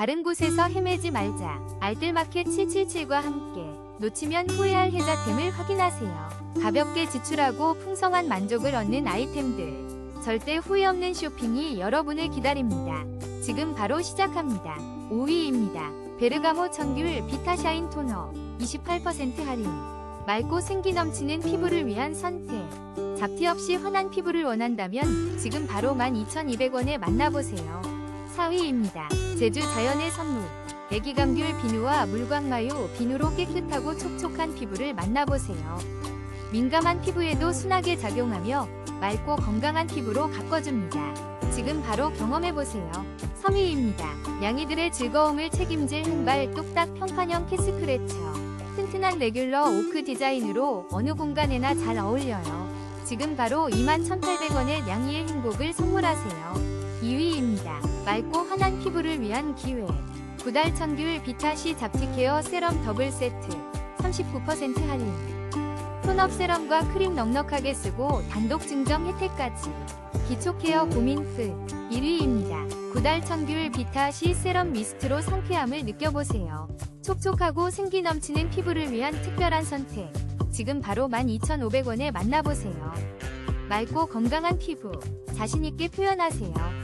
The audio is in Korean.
다른 곳에서 헤매지 말자. 알뜰마켓 777과 함께 놓치면 후회할 혜자템을 확인하세요. 가볍게 지출하고 풍성한 만족을 얻는 아이템들. 절대 후회 없는 쇼핑이 여러분을 기다립니다. 지금 바로 시작합니다. 5위입니다. 베르가모 청귤 비타샤인 토너 28% 할인. 맑고 생기 넘치는 피부를 위한 선택. 잡티 없이 환한 피부를 원한다면 지금 바로 12,200원에 만나보세요. 4위입니다. 제주 자연의 선물. 애기감귤 비누와 물광마요 비누로 깨끗하고 촉촉한 피부를 만나보세요. 민감한 피부에도 순하게 작용하며 맑고 건강한 피부로 가꿔줍니다. 지금 바로 경험해보세요. 3위입니다. 양이들의 즐거움을 책임질 한발 뚝딱 평판형 키스크래처. 튼튼한 레귤러 오크 디자인으로 어느 공간에나 잘 어울려요. 지금 바로 21,800원의 양이의 행복을 선물하세요. 2위입니다. 맑고 환한 피부를 위한 기회. 구달 청귤 비타시 잡티 케어 세럼 더블 세트 39% 할인. 톤업 세럼과 크림 넉넉하게 쓰고 단독 증정 혜택까지. 기초 케어 고민 끝. 1위입니다. 구달 청귤 비타시 세럼 미스트로 상쾌함을 느껴보세요. 촉촉하고 생기 넘치는 피부를 위한 특별한 선택. 지금 바로 12,500원에 만나보세요. 맑고 건강한 피부, 자신있게 표현하세요.